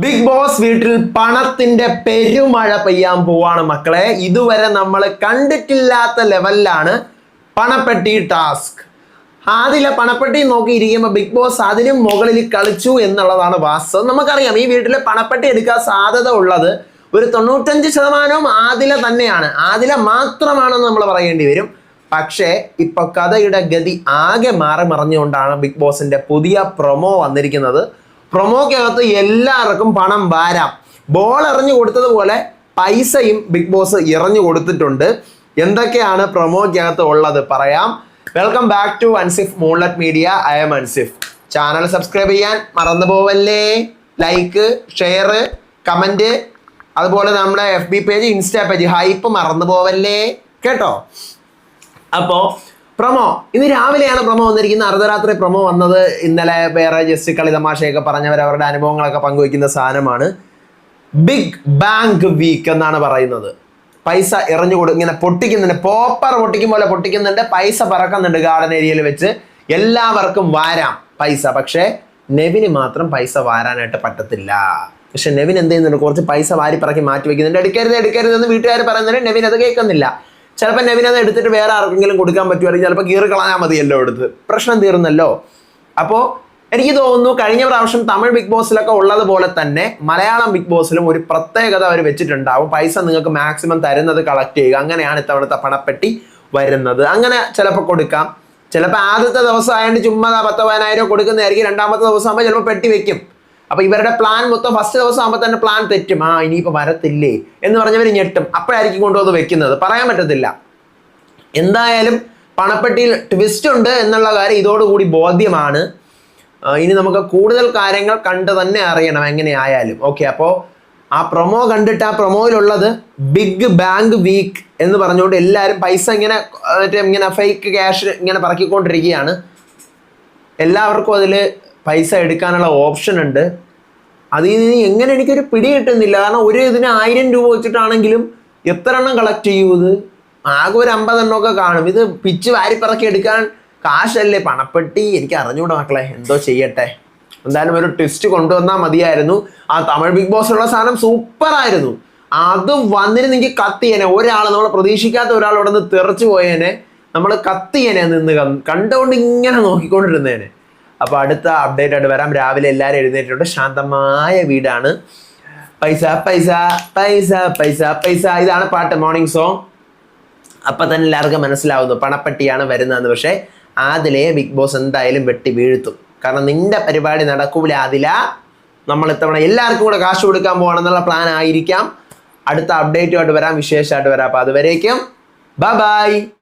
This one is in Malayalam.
ബിഗ് ബോസ് വീട്ടിൽ പണത്തിന്റെ പെരുമഴ പെയ്യാൻ പോവാണ് മക്കളെ. ഇതുവരെ നമ്മൾ കണ്ടിട്ടില്ലാത്ത ലെവലിലാണ് പണപ്പെട്ടി ടാസ്ക്. ആദ്യ പണപ്പെട്ടി നോക്കിയിരിക്കുമ്പോൾ ബിഗ് ബോസ് അതിനും മുകളിൽ കളിച്ചു എന്നുള്ളതാണ് വാസ്തവം. നമുക്കറിയാം ഈ വീട്ടിലെ പണപ്പെട്ടി എടുക്കാൻ സാധ്യത ഉള്ളത് ഒരു തൊണ്ണൂറ്റഞ്ച് ശതമാനവും ആദില തന്നെയാണ്. ആദില മാത്രമാണെന്ന് നമ്മൾ പറയേണ്ടി വരും. പക്ഷേ ഇപ്പൊ കഥയുടെ ഗതി ആകെ മാറി മറിഞ്ഞുകൊണ്ടാണ് ബിഗ് ബോസിന്റെ പുതിയ പ്രൊമോ വന്നിരിക്കുന്നത്. പ്രൊമോക്കകത്ത് എല്ലാവർക്കും പണം വാരാം. ബോൾ എറിഞ്ഞു കൊടുത്തതുപോലെ പൈസയും ബിഗ് ബോസ് എറിഞ്ഞു കൊടുത്തിട്ടുണ്ട്. എന്തൊക്കെയാണ് പ്രൊമോക്കകത്ത് ഉള്ളത് പറയാം. Welcome back to Ansif moonlit media I M Ansif channel subscribe ചെയ്യാൻ മറന്നു പോവല്ലേ? ലൈക്ക് ഷെയർ കമന്റ് അതുപോലെ നമ്മുടെ F B page insta page hype മറന്നു പോവല്ലേ? കേട്ടോ? അപ്പോ പ്രൊമോ. ഇന്ന് രാവിലെയാണ് പ്രമോ വന്നിരിക്കുന്നത്. അർദ്ധരാത്രി പ്രമോ വന്നത് ഇന്നലെ വേറെ ജസ്റ്റ് കളി തമാശയൊക്കെ പറഞ്ഞവർ അവരുടെ അനുഭവങ്ങളൊക്കെ പങ്കുവയ്ക്കുന്ന സാധനമാണ്. ബിഗ് ബാങ്ക് വീക്ക് എന്നാണ് പറയുന്നത്. പൈസ ഇറഞ്ഞു കൊടു ഇങ്ങനെ പൊട്ടിക്കുന്നുണ്ട്. പോപ്പർ പൊട്ടിക്കും പോലെ പൊട്ടിക്കുന്നുണ്ട്. പൈസ പറക്കുന്നുണ്ട് ഗാർഡൻ ഏരിയയിൽ വെച്ച്. എല്ലാവർക്കും വാരാം പൈസ. പക്ഷേ നെവിന് മാത്രം പൈസ വാരാനായിട്ട് പറ്റത്തില്ല. പക്ഷെ നെവിൻ എന്ത് ചെയ്യുന്നുണ്ട്? കുറച്ച് പൈസ വാരി പറക്കി മാറ്റി വെക്കുന്നുണ്ട്. എടുക്കരുത് എടുക്കരുത് എന്ന് വീട്ടുകാർ പറയുന്നുണ്ട്. നെവിൻ അത് കേൾക്കുന്നില്ല. ചിലപ്പോൾ നവീൻ അത് എടുത്തിട്ട് വേറെ ആർക്കെങ്കിലും കൊടുക്കാൻ പറ്റുമായിരിക്കും ചിലപ്പോൾ കീറി കളഞ്ഞാൽ മതിയല്ലോ എടുത്ത് പ്രശ്നം തീർന്നല്ലോ. അപ്പോൾ എനിക്ക് തോന്നുന്നു കഴിഞ്ഞ പ്രാവശ്യം തമിഴ് ബിഗ് ബോസിലൊക്കെ ഉള്ളതുപോലെ തന്നെ മലയാളം ബിഗ് ബോസിലും ഒരു പ്രത്യേകത അവർ വെച്ചിട്ടുണ്ടാവും. പൈസ നിങ്ങൾക്ക് മാക്സിമം തരുന്നത് കളക്ട് ചെയ്യുക. അങ്ങനെയാണ് ഇത്തവണത്തെ പണപ്പെട്ടി വരുന്നത്. അങ്ങനെ ചിലപ്പോൾ കൊടുക്കാം. ചിലപ്പോൾ ആദ്യത്തെ ദിവസം ആയതുകൊണ്ട് ചുമ്മാ പത്ത് പതിനായിരം കൊടുക്കുന്നതായിരിക്കും. രണ്ടാമത്തെ ദിവസം ആകുമ്പോൾ ചിലപ്പോൾ പെട്ടി വെക്കും. അപ്പോൾ ഇവരുടെ പ്ലാൻ മൊത്തം ഫസ്റ്റ് ദിവസം ആകുമ്പോൾ തന്നെ പ്ലാൻ തെറ്റും. ആ ഇനിയിപ്പോൾ വരത്തില്ലേ എന്ന് പറഞ്ഞവർ ഞെട്ടും. അപ്പോഴായിരിക്കും കൊണ്ടുവന്ന് വെക്കുന്നത്. പറയാൻ പറ്റത്തില്ല. എന്തായാലും പണപ്പെട്ടിയിൽ ട്വിസ്റ്റ് ഉണ്ട് എന്നുള്ള കാര്യം ഇതോടുകൂടി ബോധ്യമാണ്. ഇനി നമുക്ക് കൂടുതൽ കാര്യങ്ങൾ കണ്ട് തന്നെ അറിയണം എങ്ങനെയായാലും. ഓക്കെ അപ്പോൾ ആ പ്രൊമോ കണ്ടിട്ട് ആ പ്രൊമോയിലുള്ളത് ബിഗ് ബാങ്ക് വീക്ക് എന്ന് പറഞ്ഞുകൊണ്ട് എല്ലാവരും പൈസ ഇങ്ങനെ മറ്റേ ഇങ്ങനെ ഫേക്ക് ക്യാഷ് ഇങ്ങനെ പറക്കിക്കൊണ്ടിരിക്കുകയാണ്. എല്ലാവർക്കും അതിൽ പൈസ എടുക്കാനുള്ള ഓപ്ഷൻ ഉണ്ട്. അതിൽ നിന്ന് എങ്ങനെ എനിക്കൊരു പിടി കിട്ടുന്നില്ല. കാരണം ഒരു ഇതിന് ആയിരം രൂപ വെച്ചിട്ടാണെങ്കിലും എത്ര എണ്ണം കളക്ട് ചെയ്യൂ ഇത്? ആകെ ഒരു അമ്പതെണ്ണമൊക്കെ കാണും. ഇത് പിച്ച് വാരിപ്പിറക്കി എടുക്കാൻ കാശല്ലേ? പണപ്പെട്ടി. എനിക്ക് അറിഞ്ഞൂടാ മക്കളെ. എന്തോ ചെയ്യട്ടെ. എന്തായാലും ഒരു ട്വിസ്റ്റ് കൊണ്ടുവന്നാൽ മതിയായിരുന്നു. ആ തമിഴ് ബിഗ് ബോസ് ഉള്ള സാധനം സൂപ്പറായിരുന്നു. അത് എനിക്ക് കത്തിയേനെ ഒരാൾ നമ്മൾ പ്രതീക്ഷിക്കാത്ത ഒരാൾ ഇവിടെ നിന്ന് തെറിച്ചു പോയേനെ. നമ്മൾ കത്തിയേനെ നിന്ന് കണ്ട് കണ്ടുകൊണ്ട് ഇങ്ങനെ നോക്കിക്കൊണ്ടിരുന്നേനെ. അപ്പോൾ അടുത്ത അപ്ഡേറ്റ് ആയിട്ട് വരാം. രാവിലെ എല്ലാവരും എഴുന്നേറ്റിട്ടുണ്ട്. ശാന്തമായ വീടാണ്. പൈസ പൈസ പൈസ പൈസ പൈസ. ഇതാണ് പാട്ട് മോർണിംഗ് സോങ് അപ്പം തന്നെ എല്ലാവർക്കും മനസ്സിലാവുന്നു. പണപ്പെട്ടിയാണ് വരുന്നതെന്ന്. പക്ഷേ ആദിലയെ ബിഗ് ബോസ് എന്തായാലും വെട്ടി വീഴ്ത്തും. കാരണം നിന്റെ പരിപാടി നടക്കൂല ആദില. നമ്മൾ ഇത്തവണ എല്ലാവർക്കും കൂടെ കാശ് കൊടുക്കാൻ പോകണമെന്നുള്ള പ്ലാൻ ആയിരിക്കാം. അടുത്ത അപ്ഡേറ്റുമായിട്ട് വരാം. വിശേഷമായിട്ട് വരാം. അപ്പോൾ അതുവരേക്കും. Bye bye